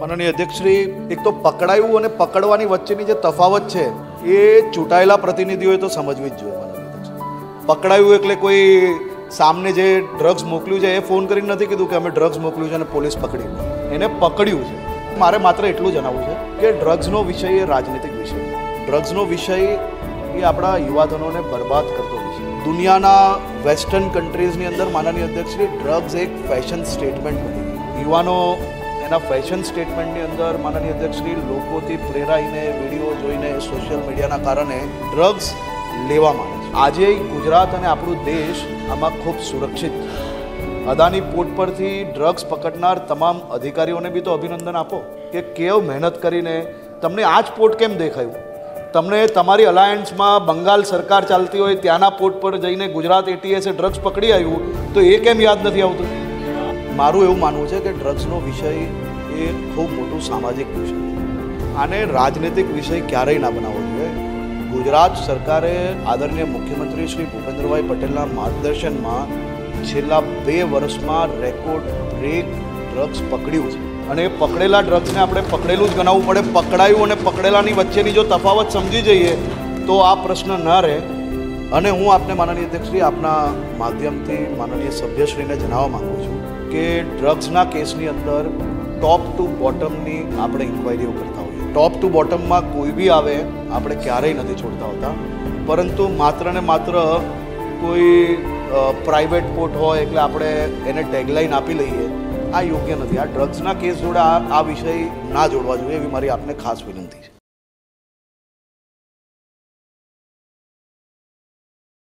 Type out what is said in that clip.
માનનીય અધ્યક્ષશ્રી એક તો પકડાયું અને પકડવાની વચ્ચેની જે તફાવત છે, એ ચૂંટાયેલા પ્રતિનિધિઓએ તો સમજવી જ જોઈએ, માનનીય પકડાયું એટલે કોઈ સામને જે ડ્રગ્સ મોકલ્યું છે, એ ફોન કરીને નથી કીધું કે અમે ડ્રગ્સ મોકલ્યું છે અને પોલીસ પકડી. એને પકડ્યું છે. મારે માત્ર એટલું જણાવવું છે કે ડ્રગ્સનો વિષય એ રાજનીતિક વિષય. ડ્રગ્સનો વિષય એ આપણા યુવાધનોને બરબાદ કરતો વિષય. દુનિયાના વેસ્ટર્ન કન્ટ્રીઝની અંદર, માનનીય અધ્યક્ષશ્રી ડ્રગ્સ એક ફેશન સ્ટેટમેન્ટ બની યુવાનો એના ફેશન સ્ટેટમેન્ટની અંદર માનનીય અધ્યક્ષશ્રી લોકોથી પ્રેરાઈને વીડિયો જોઈને સોશિયલ મીડિયાના કારણે ડ્રગ્સ લેવા માંડે આજે ગુજરાત અને આપણું દેશ આમાં ખૂબ સુરક્ષિત અદાની પોર્ટ પરથી ડ્રગ્સ પકડનાર તમામ અધિકારીઓને બી તો અભિનંદન આપો કે કેવ મહેનત કરીને તમને આ જ પોર્ટ કેમ દેખાયું? તમને તમારી અલાયન્સમાં બંગાળ સરકાર ચાલતી હોય ત્યાંના પોર્ટ પર જઈને ગુજરાત એટીએસે ડ્રગ્સ પકડી આવ્યું, તો એ કેમ યાદ નથી આવતું? મારું એવું માનવું છે કે ડ્રગ્સનો વિષય એ ખૂબ મોટું સામાજિક વિષય. આને રાજનૈતિક વિષય ક્યારેય ના બનાવવો જોઈએ. ગુજરાત સરકારે આદરણીય મુખ્યમંત્રી શ્રી ભૂપેન્દ્રભાઈ પટેલના માર્ગદર્શનમાં છેલ્લા બે વર્ષમાં રેકોર્ડ બ્રેક ડ્રગ્સ પકડ્યું છે. અને એ પકડેલા ડ્રગ્સને આપણે પકડેલું જ ગણાવવું પડે. પકડાયું અને પકડેલાની વચ્ચેની જો તફાવત સમજી જઈએ તો આ પ્રશ્ન ન રહે. અને હું આપને માનનીય અધ્યક્ષશ્રી, આપના માધ્યમથી માનનીય સભ્યશ્રીને જણાવવા માગું છું કે ડ્રગ્સના કેસની અંદર ટોપ ટુ બોટમની આપણે ઇન્ક્વાયરીઓ કરતા હોઈએ. ટોપ ટુ બોટમમાં કોઈ બી આવે, આપણે ક્યારેય નથી છોડતા હોતા. પરંતુ માત્ર ને માત્ર કોઈ પ્રાઇવેટ પોર્ટ હોય એટલે આપણે એને ટેગલાઈન આપી લઈએ, આ યોગ્ય નથી. આ ડ્રગ્સના કેસ જોડે આ વિષય ના જોડવા જોઈએ એવી મારી આપને ખાસ વિનંતી